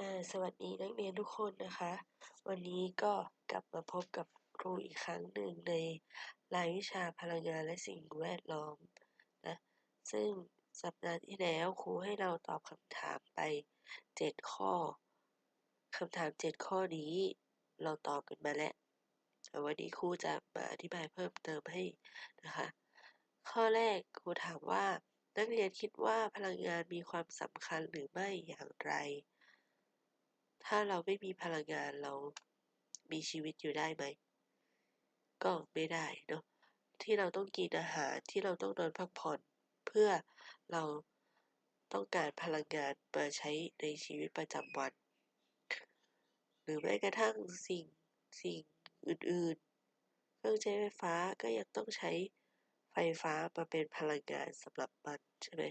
อ่า สวัสดีนักเรียนทุกคนนะคะ วันนี้ก็กลับมาพบกับครูอีกครั้งหนึ่งในรายวิชาพลังงานและสิ่งแวดล้อมนะ ซึ่งสัปดาห์ที่แล้วครูให้เราตอบคำถามไป 7 ข้อ คำถาม 7 ข้อนี้เราตอบกันมาแล้วแต่วันนี้ครูจะมาอธิบายเพิ่มเติมให้นะคะ ข้อแรกครูถามว่านักเรียนคิดว่าพลังงานมีความสำคัญหรือไม่อย่างไร ถ้าเราไม่มีพลังงานเรามีชีวิตอยู่ได้ไหม ก็ไม่ได้เนาะ ที่เราต้องกินอาหารที่เราต้องนอนพักผ่อน เพื่อเราต้องการพลังงานมาใช้ในชีวิตประจำวัน หรือแม้กระทั่งสิ่งสิ่งอื่นๆ เครื่องใช้ไฟฟ้าก็ยังต้องใช้ไฟฟ้ามาเป็นพลังงานสำหรับมันใช่ไหม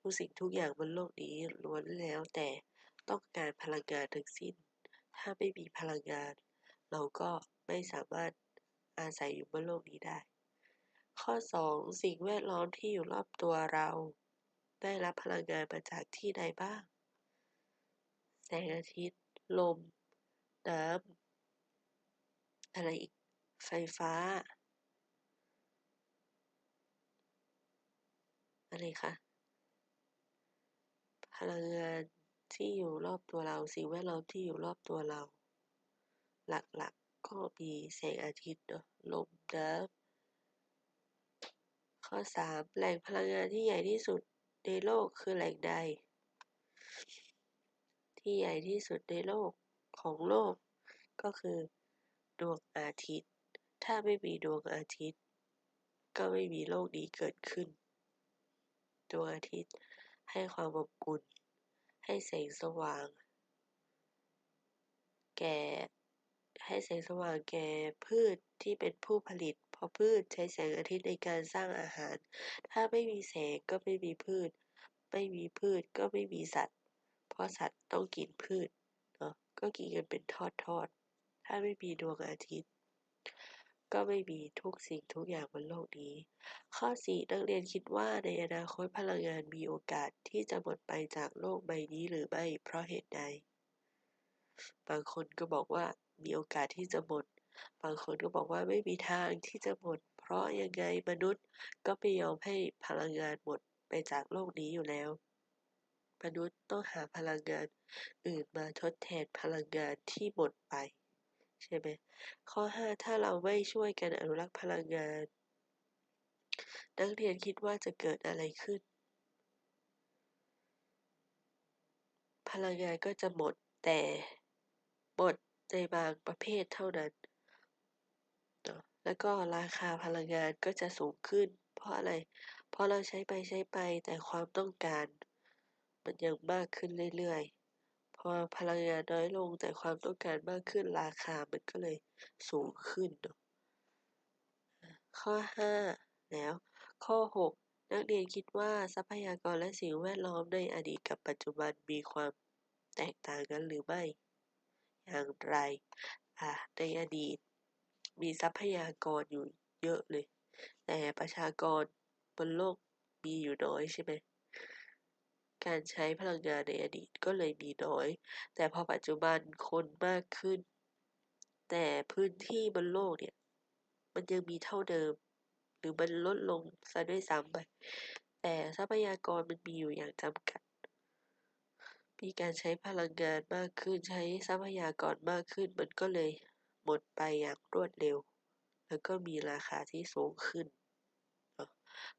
ทุกสิ่งทุกอย่างบนโลกนี้ล้วนแล้วแต่ ต้องการพลังงานทั้งสิ้น ถ้าไม่มีพลังงาน เราก็ไม่สามารถอาศัยอยู่บนโลกนี้ได้ ข้อ 2 สิ่งแวดล้อมที่อยู่รอบตัวเรา ได้รับพลังงานมาจากที่ใดบ้าง แสงอาทิตย์ ลม น้ำ อะไรอีก ไฟฟ้า อะไรคะ พลังงาน ที่อยู่รอบตัวเรา สิ่งแวดล้อมที่อยู่รอบตัวเรา หลักๆก็มีแสงอาทิตย์เนาะ ลม น้ำ ข้อ3แหล่งพลังงานที่ใหญ่ที่สุดในโลกคือแหล่งใด ที่ใหญ่ที่สุดในโลกของโลก ก็คือดวงอาทิตย์ ถ้าไม่มีดวงอาทิตย์ ก็ไม่มีโลกนี้เกิดขึ้น ดวงอาทิตย์ให้ความอบอุ่น ให้แสงสว่าง แก่ ให้แสงสว่างแก่พืชที่เป็นผู้ผลิต เพราะพืชใช้แสงอาทิตย์ในการสร้างอาหาร ถ้าไม่มีแสงก็ไม่มีพืช ไม่มีพืชก็ไม่มีสัตว์ เพราะสัตว์ต้องกินพืชเนาะก็กินกันเป็นทอดๆ ถ้าไม่มีดวงอาทิตย์ ก็ไม่มีทุกสิ่งทุกอย่างบนโลกนี้ ข้อ 4 นักเรียนคิดว่าในอนาคตพลังงานมีโอกาสที่จะหมดไปจากโลกใบนี้หรือไม่ เพราะเหตุใด บางคนก็บอกว่ามีโอกาสที่จะหมด บางคนก็บอกว่าไม่มีทางที่จะหมด เพราะยังไงมนุษย์ก็ไม่ยอมให้พลังงานหมดไปจากโลกนี้อยู่แล้ว มนุษย์ต้องหาพลังงานอื่นมาทดแทนพลังงานที่หมดไป ใช่ไหมข้อ 5 ถ้าเราไม่ช่วยกันอนุรักษ์พลังงาน นักเรียนคิดว่าจะเกิดอะไรขึ้น พลังงานก็จะหมดแต่หมดในบางประเภทเท่านั้นเนาะแล้วก็ราคาพลังงานก็จะสูงขึ้น เพราะอะไร เพราะเราใช้ไปใช้ไปแต่ความต้องการ มันยังมากขึ้นเรื่อยๆ พอพลังงานน้อยลงแต่ความต้องการมากขึ้นราคามันก็เลยสูงขึ้นเนาะข้อ 5 แล้ว ข้อ 6 นักเรียนคิดว่าทรัพยากรและสิ่งแวดล้อมในอดีตกับปัจจุบันมีความแตกต่างกันหรือไม่ อย่างไรอ่าในอดีต มีทรัพยากรอยู่เยอะเลย แต่ประชากรบนโลกมีอยู่น้อยใช่ไหม การใช้พลังงานในอดีตก็เลยมีน้อย แต่พอปัจจุบันคนมากขึ้น แต่พื้นที่บนโลกเนี่ย มันยังมีเท่าเดิม หรือมันลดลงซะด้วยซ้ำไป แต่ทรัพยากรมันมีอยู่อย่างจำกัด มีการใช้พลังงานมากขึ้นใช้ทรัพยากรมากขึ้น มันก็เลยหมดไปอย่างรวดเร็ว แล้วก็มีราคาที่สูงขึ้น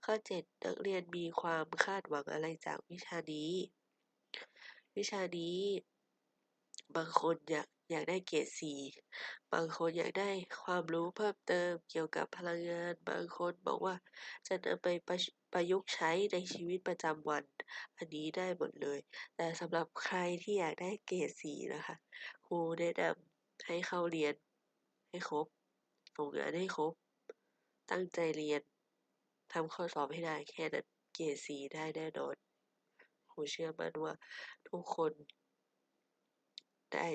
ข้อ 7 นักเรียนมีความคาดหวังอะไรจากวิชานี้ วิชานี้ บางคนอยากอยากได้เกรด4บางคนอยากได้ความรู้เพิ่มเติมเกี่ยวกับพลังงาน บางคนบอกว่าจะนำไปประประยุกต์ใช้ในชีวิตประจำวัน อันนี้ได้หมดเลย แต่สำหรับใครที่อยากได้เกรด4นะคะครูแนะนำให้เข้าเรียนให้ครบส่งงานให้ครบ ตั้งใจเรียน ทำข้อสอบให้ได้แค่นั้นเกรด4ได้แน่นอนครูเชื่อมั่นว่าทุกคนได้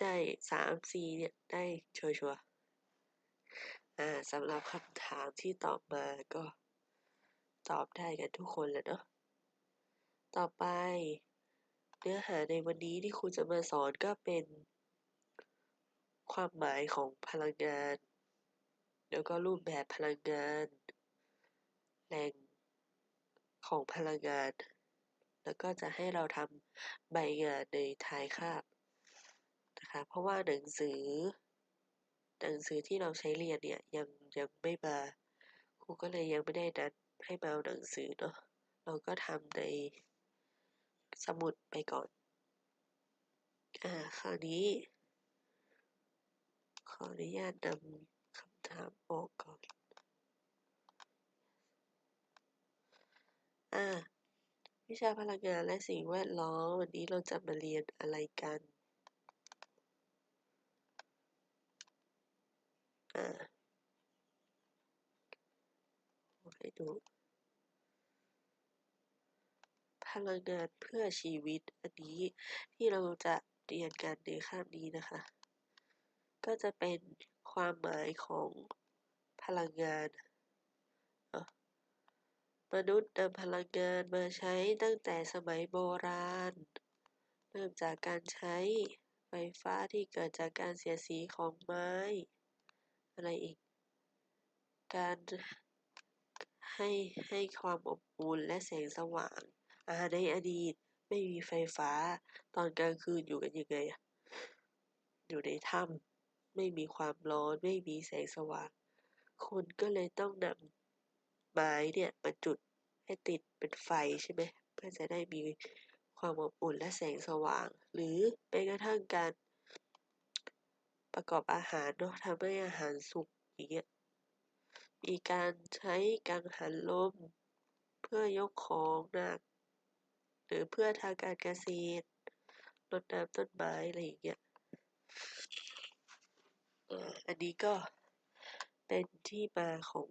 ได้สามสี่เนี่ยได้ชัวร์ๆอ่าสำหรับคำถามที่ตอบมาก็ตอบได้กันทุกคนแหละเนาะต่อไป เนื้อหาในวันนี้ที่ครูจะมาสอนก็เป็น ความหมายของพลังงาน แล้วก็รูปแบบพลังงาน แหล่งของพลังงาน แล้วก็จะให้เราทำใบงานในท้ายคาบนะคะเพราะว่าหนังสือ หนังสือที่เราใช้เรียนเนี่ยยังยังไม่มาครูก็เลยยังไม่ได้นัดให้มาเอาหนังสือเนาะเราก็ทำในสมุดไปก่อน อ่า คราวนี้ ขออนุญาตนำคำถามออกก่อน อ่า วิชาพลังงานและสิ่งแวดล้อม วันนี้เราจะมาเรียนอะไรกัน อ่า ให้ดู พลังงานเพื่อชีวิต อันนี้ที่เราจะเรียนกันในคาบนี้นะคะ ก็จะเป็นความหมายของพลังงาน มนุษย์นำพลังงานมาใช้ตั้งแต่สมัยโบราณ เริ่มจากการใช้ไฟฟ้าที่เกิดจากการเสียดสีของไม้ อะไรอีก การให้ให้ความอบอุ่นและแสงสว่างอ่าในอดีตไม่มีไฟฟ้า ตอนกลางคืนอยู่กันยังไงอะอยู่ในถ้ำไม่มีความร้อนไม่มีแสงสว่าง คนก็เลยต้องนำ ไม้เนี่ยมาจุดให้ติดเป็นไฟใช่ไหมเพื่อจะได้มีความอบอุ่นและแสงสว่าง หรือแม้กระทั่งการประกอบอาหารเนาะทำให้อาหารสุกอย่างเงี้ยมีการใช้กังหันลม เพื่อยกของหนัก หรือเพื่อทางการเกษตรรดน้ำต้นไม้อะไรอย่างเงี้ยอันนี้ก็เป็นที่มาของ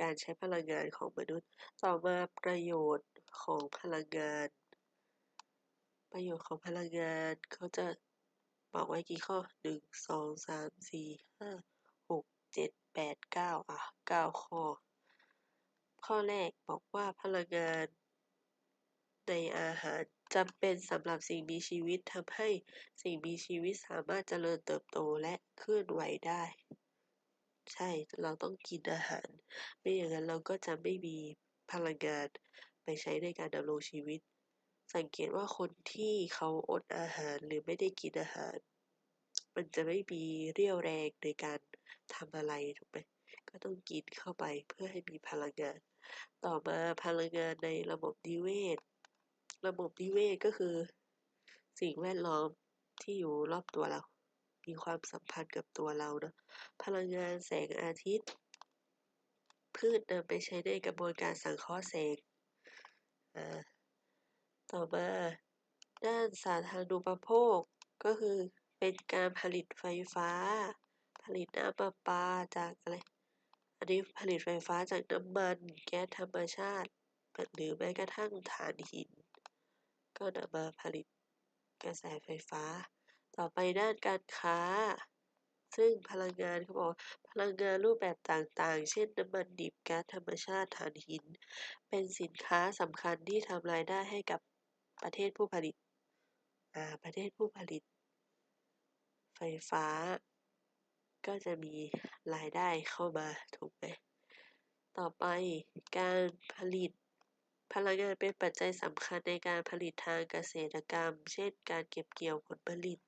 การใช้พลังงานของมนุษย์ ต่อมาประโยชน์ของพลังงาน ประโยชน์ของพลังงานเขาจะบอกไว้กี่ข้อหนึ่งสองสามสี่ห้าหกเจ็ดแปดเก้าอะเก้าข้อ ข้อแรกบอกว่าพลังงานในอาหารจำเป็นสำหรับสิ่งมีชีวิตทำให้สิ่งมีชีวิตสามารถเจริญเติบโตและเคลื่อนไหวได้ ใช่ เราต้องกินอาหาร ไม่อย่างนั้นเราก็จะไม่มีพลังงานไปใช้ในการดำรงชีวิต สังเกตว่าคนที่เขาอดอาหารหรือไม่ได้กินอาหาร มันจะไม่มีเรี่ยวแรงในการทำอะไรถูกไหมก็ต้องกินเข้าไปเพื่อให้มีพลังงาน ต่อมาพลังงานในระบบนิเวศ ระบบนิเวศก็คือ สิ่งแวดล้อมที่อยู่รอบตัวเรา มีความสัมพันธ์กับตัวเราเนาะพลังงานแสงอาทิตย์ พืชนำไปใช้ในกระบวนการสังเคราะห์แสงต่อมาด้านสาธารณูปโภคก็คือเป็นการผลิตไฟฟ้า ผลิตน้ำประปาจากอะไรอันนี้ผลิตไฟฟ้าจากน้ำมันแก๊สธรรมชาติ หรือแม้กระทั่งถ่านหิน ก็นำมาผลิตกระแสไฟฟ้า ต่อไปด้านการค้า ซึ่งพลังงานเขาบอกพลังงานรูปแบบต่างๆ เช่นน้ำมันดิบก๊าซธรรมชาติถ่านหิน เป็นสินค้าสำคัญที่ทำรายได้ให้กับประเทศผู้ผลิต อ่า ประเทศผู้ผลิต ไฟฟ้า ก็จะมีรายได้เข้ามาถูกไหมต่อไปการผลิต พลังงานเป็นปัจจัยสำคัญในการผลิตทางเกษตรกรรม เช่น การเก็บเกี่ยวผลผลิต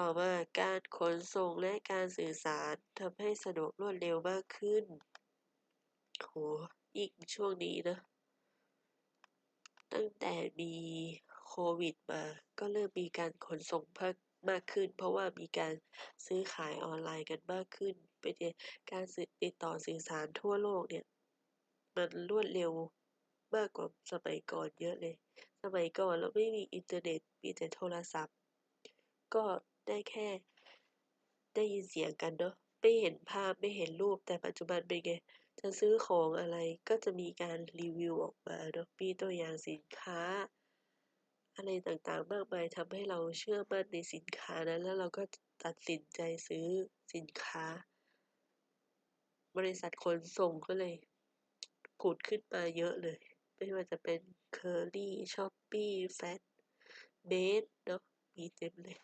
ต่อมาการขนส่งและการสื่อสารทำให้สะดวกรวดเร็วมากขึ้น โหยิ่งช่วงนี้นะ ตั้งแต่มีโควิดมา ก็เริ่มมีการขนส่งเพิ่มมากขึ้น เพราะว่ามีการซื้อขายออนไลน์กันมากขึ้น เป็นการติดต่อสื่อสารทั่วโลกเนี่ย มันรวดเร็วมากกว่าสมัยก่อนเยอะเลย สมัยก่อนเราไม่มีอินเทอร์เน็ต มีแต่โทรศัพท์ ก็ ได้แค่ ได้ยินเสียงกันเนาะ ไม่เห็นภาพไม่เห็นรูป แต่ปัจจุบันเป็นไง จะซื้อของอะไรก็จะมีการรีวิวออกมาเนาะ มีตัวอย่างสินค้า อะไรต่างๆ มากมายทำให้เราเชื่อมั่นในสินค้านั้น แล้วเราก็ตัดสินใจซื้อสินค้า บริษัทขนส่งก็เลยผุดขึ้นมาเยอะเลย ไม่ว่าจะเป็นเคอรี่ช้อปปี้แฟตเบสเนาะมีเต็มเลย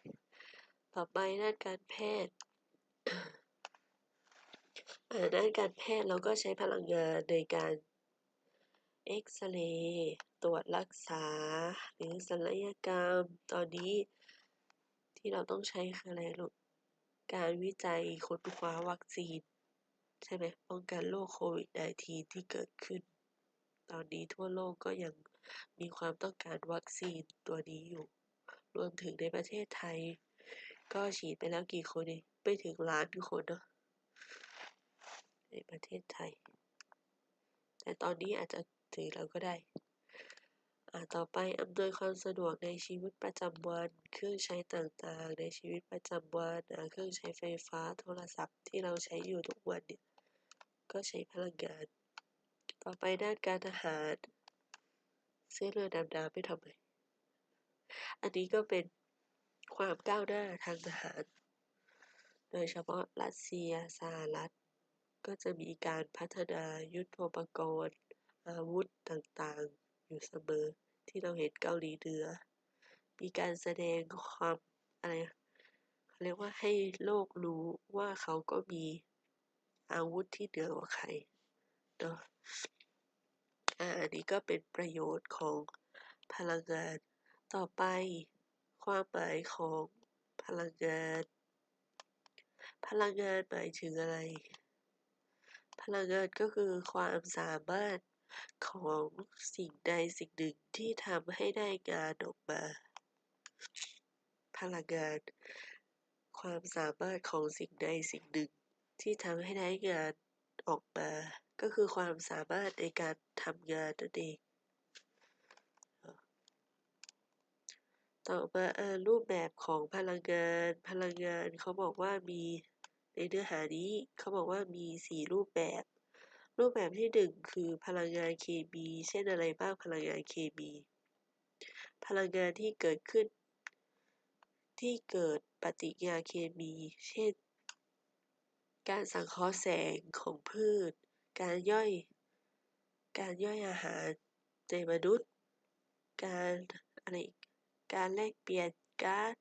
ต่อไปด้านการแพทย์ด้านการแพทย์เราก็ใช้พลังงานในการเอ็กซเรย์ตรวจรักษา หรือศัลยกรรม ตอนนี้ที่เราต้องใช้คืออะไรลูก การวิจัยค้นคว้าวัคซีน ใช่ไหมป้องกันโรคโควิด -19 ที่เกิดขึ้น ตอนนี้ทั่วโลกก็ยังมีความต้องการวัคซีนตัวนี้อยู่ รวมถึงในประเทศไทย ก็ฉีดไปแล้วกี่คนเองไม่ถึงล้านคนเนาะในประเทศไทย แต่ตอนนี้อาจจะถึงแล้วก็ได้ต่อไปอำนวยความสะดวกในชีวิตประจำวัน เครื่องใช้ต่างๆ ในชีวิตประจำวันเครื่องใช้ไฟฟ้าโทรศัพท์ที่เราใช้อยู่ทุกวันเนี่ยก็ใช้พลังงาน ต่อไปด้านการทหารเสื้อเรือดำน้ำไม่ทำไมอันนี้ก็เป็น ความก้าวหน้าทางทหาร โดยเฉพาะรัสเซียสหรัฐ ก็จะมีการพัฒนายุทโธปกรณ์ อาวุธต่างๆ อยู่เสมอที่เราเห็นเกาหลีเหนือ มีการแสดงความอะไรเขาเรียกว่าให้โลกรู้ว่าเขาก็มีอาวุธที่เหนือกว่าใครเนาะอันนี้ก็เป็นประโยชน์ของพลังงานต่อไป ความหมายของพลังงาน พลังงานหมายถึงอะไร พลังงานก็คือความสามารถของสิ่งใดสิ่งหนึ่งที่ทำให้ได้งานออกมา พลังงาน ความสามารถของสิ่งใดสิ่งหนึ่งที่ทำให้ได้งานออกมา ก็คือความสามารถในการทำงานนั่นเอง ต่อมารูปแบบของพลังงาน พลังงานเขาบอกว่ามีในเนื้อหานี้เขาบอกว่ามีสี่รูปแบบ รูปแบบที่หนึ่งคือพลังงานเคมีเช่นอะไรบ้างพลังงานเคมี พลังงานที่เกิดขึ้น ที่เกิดปฏิกิริยาเคมี เช่น การสังเคราะห์แสงของพืช การย่อย การย่อยอาหารในมนุษย์ การอะไร การแลกเปลี่ยนก๊าซ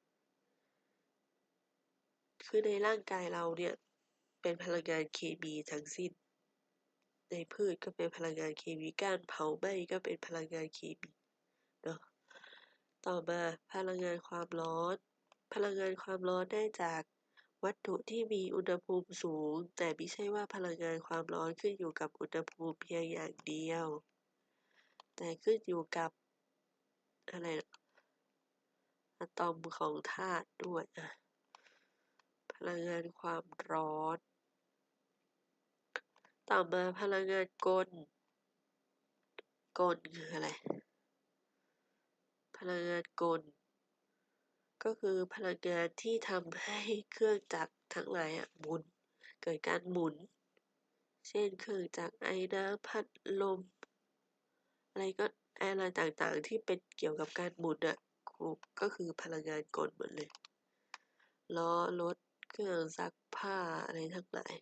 คือในร่างกายเราเนี่ยเป็นพลังงานเคมีทั้งสิ้น ในพืชก็เป็นพลังงานเคมี การเผาไหม้ก็เป็นพลังงานเคมีเนาะ ต่อมาพลังงานความร้อน พลังงานความร้อนได้จากวัตถุที่มีอุณหภูมิสูง แต่ไม่ใช่ว่าพลังงานความร้อนขึ้นอยู่กับอุณหภูมิเพียงอย่างเดียว แต่ขึ้นอยู่กับอะไร อะตอมของธาตุด้วยอะพลังงานความร้อน ต่อมาพลังงานกล กลคืออะไร พลังงานกล ก็คือพลังงานที่ทำให้เครื่องจักรทั้งหลายหมุน เกิดการหมุน เช่นเครื่องจักรไอ้น้ำพัดลม อะไรก็อะไรต่างๆที่เป็นเกี่ยวกับการหมุนอะ ก็คือพลังงานกลหมดเลยล้อรถเครื่องซักผ้าอะไรทั้งหลาย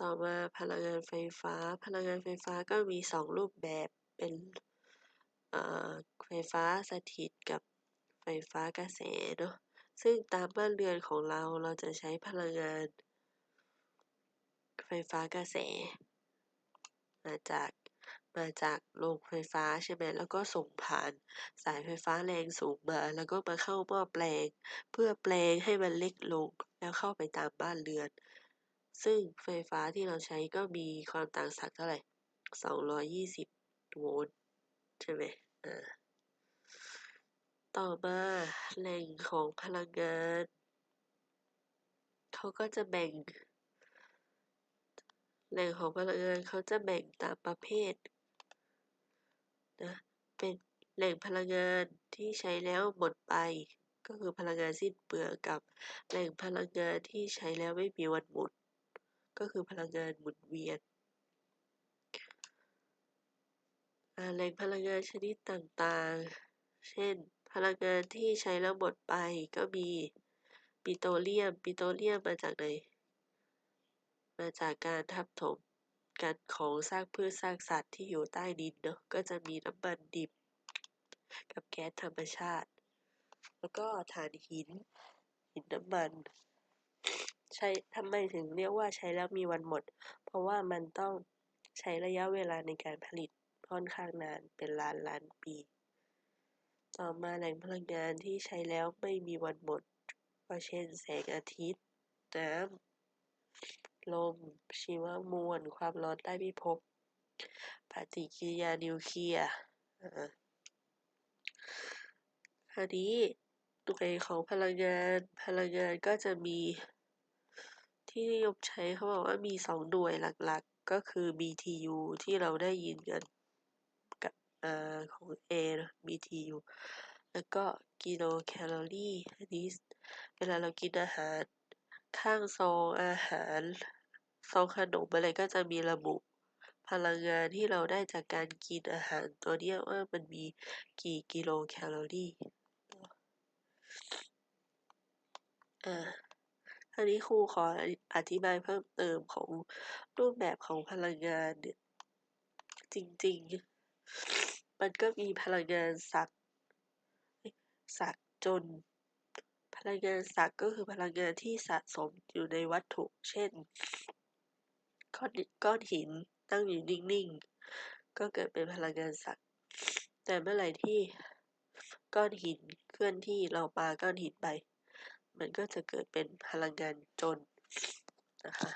ต่อมาพลังงานไฟฟ้า พลังงานไฟฟ้าก็มีสองรูปแบบเป็นไฟฟ้าสถิตกับไฟฟ้ากระแสเนาะซึ่งตามบ้านเรือนของเราเราจะใช้พลังงาน ไฟฟ้ากระแส มาจาก มาจากโรงไฟฟ้าใช่ไหม แล้วก็ส่งผ่านสายไฟฟ้าแรงสูงมา แล้วก็มาเข้าหม้อแปลง เพื่อแปลงให้มันเล็กลงแล้วเข้าไปตามบ้านเรือน ซึ่งไฟฟ้าที่เราใช้ก็มีความต่างศักย์เท่าไหร่ 220 โวลต์ใช่ไหมอ่าต่อมาแหล่งของพลังงาน เขาก็จะแบ่ง แหล่งของพลังงานเขาจะแบ่งตามประเภท นะเป็นแหล่งพลังงานที่ใช้แล้วหมดไป ก็คือพลังงานสิ้นเปลืองกับแหล่งพลังงานที่ใช้แล้วไม่มีวันหมด ก็คือพลังงานหมุนเวียนแหล่งพลังงานชนิดต่างๆ เช่น พลังงานที่ใช้แล้วหมดไปก็มีปิโตรเลียม ปิโตรเลียมมาจากไหน มาจากการทับถม กันของซากพืชซากสัตว์ที่อยู่ใต้ดินเนาะ ก็จะมีน้ำมันดิบ กับแก๊สธรรมชาติ แล้วก็ถ่านหิน หินน้ำมัน ใช้ทำไมถึงเรียกว่าใช้แล้วมีวันหมด เพราะว่ามันต้องใช้ระยะเวลาในการผลิตค่อนข้างนานเป็นล้านล้านปี ต่อมาแหล่งพลังงานที่ใช้แล้วไม่มีวันหมดก็เช่นแสงอาทิตย์ น้ำ ลม ชีวมวล ความร้อนใต้พิภพ ปฏิกิริยานิวเคลียร์คราวนี้หน่วยของพลังงาน พลังงานก็จะมีที่นิยมใช้เขาบอกว่ามีสองหน่วยหลักๆ ก็คือ BTU ที่เราได้ยินกันกับอของ A นะ BTU แล้วก็กิโลแคลอรี่ อันนี้เวลาเรากินอาหาร ข้างซองอาหาร ซองขนมอะไรก็จะมีระบุพลังงานที่เราได้จากการกินอาหารตัวเนี้ยว่ามันมีกี่กิโลแคลอรี่ อ่าอันนี้ครูขออธิบายเพิ่มเติมของรูปแบบของพลังงานเนี่ยจริง ๆ มันก็มีพลังงานสักสักจน พลังงานสักก็คือพลังงานที่สะสมอยู่ในวัตถุ เช่น ก้อนก้อนหินตั้งอยู่นิ่งๆ ก็เกิดเป็นพลังงานสักแต่เมื่อไหร่ที่ก้อนหินเคลื่อนที่เราปาก้อนหินไป มันก็จะเกิดเป็นพลังงานจนนะคะ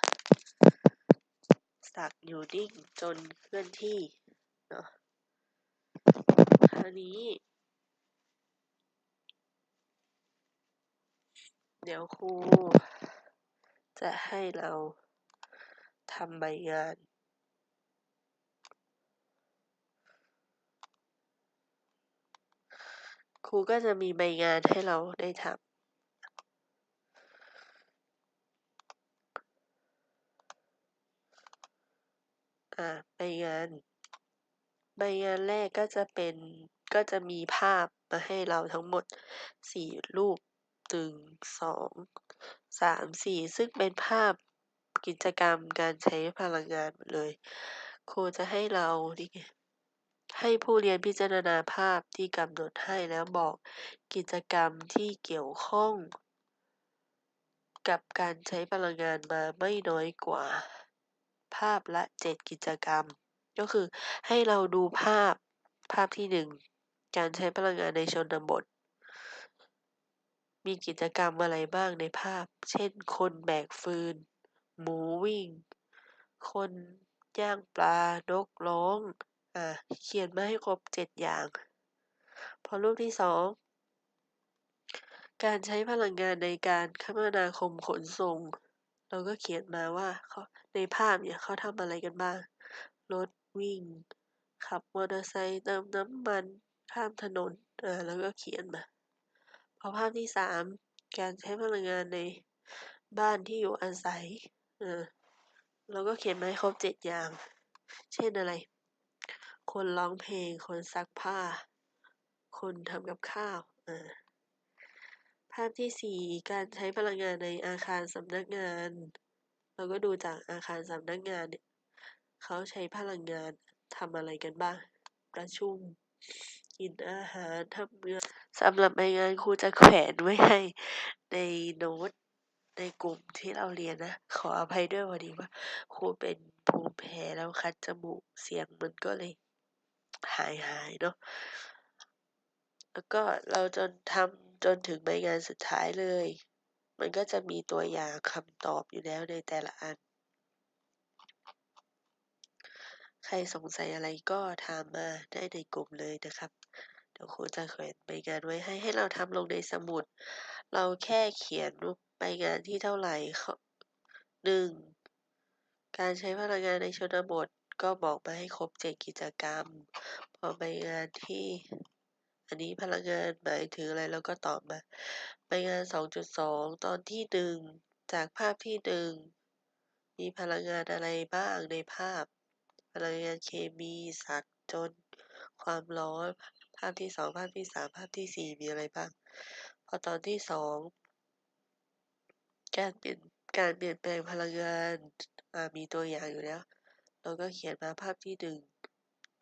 สักอยู่นิ่งจนเคลื่อนที่เนาะคราวนี้ เดี๋ยวครูจะให้เราทำใบงาน ครูก็จะมีใบงานให้เราได้ทำอ่าใบงาน ใบงานแรกก็จะเป็นก็จะมีภาพมาให้เราทั้งหมดสี่รูป หนึ่งสองสามสี่ซึ่งเป็นภาพกิจกรรมการใช้พลังงานหมดเลย ครูจะให้เรานี่ให้ผู้เรียนพิจารณาภาพที่กำหนดให้แล้วบอกกิจกรรมที่เกี่ยวข้อง กับการใช้พลังงานมาไม่น้อยกว่า ภาพละเจ็ดกิจกรรม ก็คือให้เราดูภาพภาพที่หนึ่งการใช้พลังงานในชนบท มีกิจกรรมอะไรบ้างในภาพ เช่น คนแบกฟืน หมูวิ่ง คนย่างปลา นกร้อง อ่าเขียนมาให้ครบเจ็ดอย่าง พอรูปที่สอง การใช้พลังงานในการคมนาคมขนส่ง เราก็เขียนมาว่าเขาในภาพเนี่ยเขาทำอะไรกันบ้าง รถวิ่ง ขับมอเตอร์ไซค์เติมน้ำมัน ข้ามถนน อ่า แล้วก็เขียนมา อภาพที่สามการใช้พลังงานในบ้านที่อยู่อาศัยเออเราก็เขียนมาให้ครบเจ็ดอย่าง เช่นอะไร คนร้องเพลง คนซักผ้า คนทำกับข้าวอ่าภาพที่สี่การใช้พลังงานในอาคารสำนักงาน เราก็ดูจากอาคารสำนักงานเนี่ยเขาใช้พลังงานทำอะไรกันบ้าง ประชุม กินอาหารทำงาน สำหรับใบงานครูจะแขวนไว้ให้ในโน้ตในกลุ่มที่เราเรียนนะ ขออภัยด้วยพอดีว่าครูเป็นภูมิแพ้แล้วคัดจมูกเสียงมันก็เลยหายหายเนาะแล้วก็เราจนทำจนถึงใบงานสุดท้ายเลย มันก็จะมีตัวอย่างคำตอบอยู่แล้วในแต่ละอัน ใครสงสัยอะไรก็ถามมาได้ในกลุ่มเลยนะครับ เดี๋ยวครูจะแขวนใบงานไว้ให้ให้เราทำลงในสมุด เราแค่เขียนใบงานที่เท่าไหร่หนึ่งการใช้พลังงานในชนบทก็บอกมาให้ครบเจ็ดกิจกรรม พอใบงานที่ อันนี้พลังงานหมายถึงอะไรเราก็ตอบมาใบงาน 2.2 ตอนที่หนึ่งจากภาพที่หนึ่งมีพลังงานอะไรบ้างในภาพ พลังงานเคมีสักจน ความร้อน ภาพที่สองภาพที่สามภาพที่สี่มีอะไรบ้าง พอตอนที่สองการเปลี่ยนการเปลี่ยนแปลงพลังงานมีตัวอย่างอยู่แล้ว เราก็เขียนมาภาพที่หนึ่ง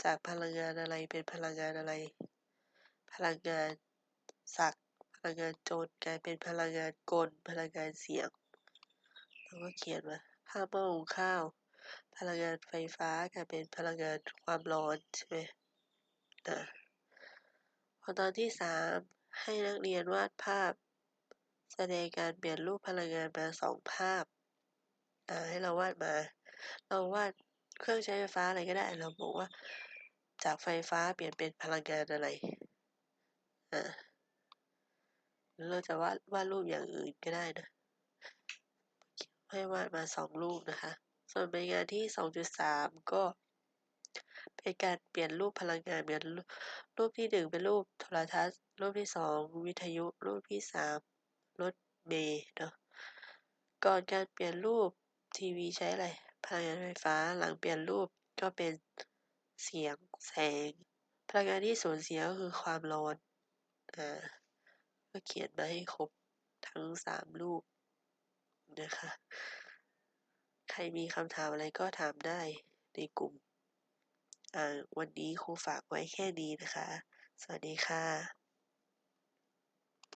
จากพลังงานอะไรเป็นพลังงานอะไร พลังงานศักพลังงานโจรกลายเป็นพลังงานกล พลังงานเสียงเราก็เขียนมาภาพหม้อหุงข้าว พลังงานไฟฟ้ากลายเป็นพลังงานความร้อนใช่ไหมนะ พอตอนที่สามให้นักเรียนวาดภาพ แสดงการเปลี่ยนรูปพลังงานมาสองภาพอ่าให้เราวาดมา เราวาดเครื่องใช้ไฟฟ้าอะไรก็ได้ เราบอกว่า จากไฟฟ้าเปลี่ยนเป็นพลังงานอะไรอ่าหรือเราจะวาดวาดรูปอย่างอื่นก็ได้นะให้วาดมาสองรูปนะคะ ส่วนใบงานที่สองจุดสามก็ เป็นการเปลี่ยนรูปพลังงานเหมือนรูปที่หนึ่งเป็นรูปโทรทัศน์ รูปที่สองวิทยุ รูปที่สามรถเมล์เนาะก่อนการเปลี่ยนรูปทีวีใช้อะไรพลังงานไฟฟ้าหลังเปลี่ยนรูปก็เป็นเสียงแสง พลังงานที่สูญเสียก็คือความร้อนอ่าก็เขียนมาให้ครบทั้งสามรูปนะคะ ใครมีคำถามอะไรก็ถามได้ในกลุ่ม อ่า วันนี้ครูฝากไว้แค่นี้นะคะ สวัสดีค่ะ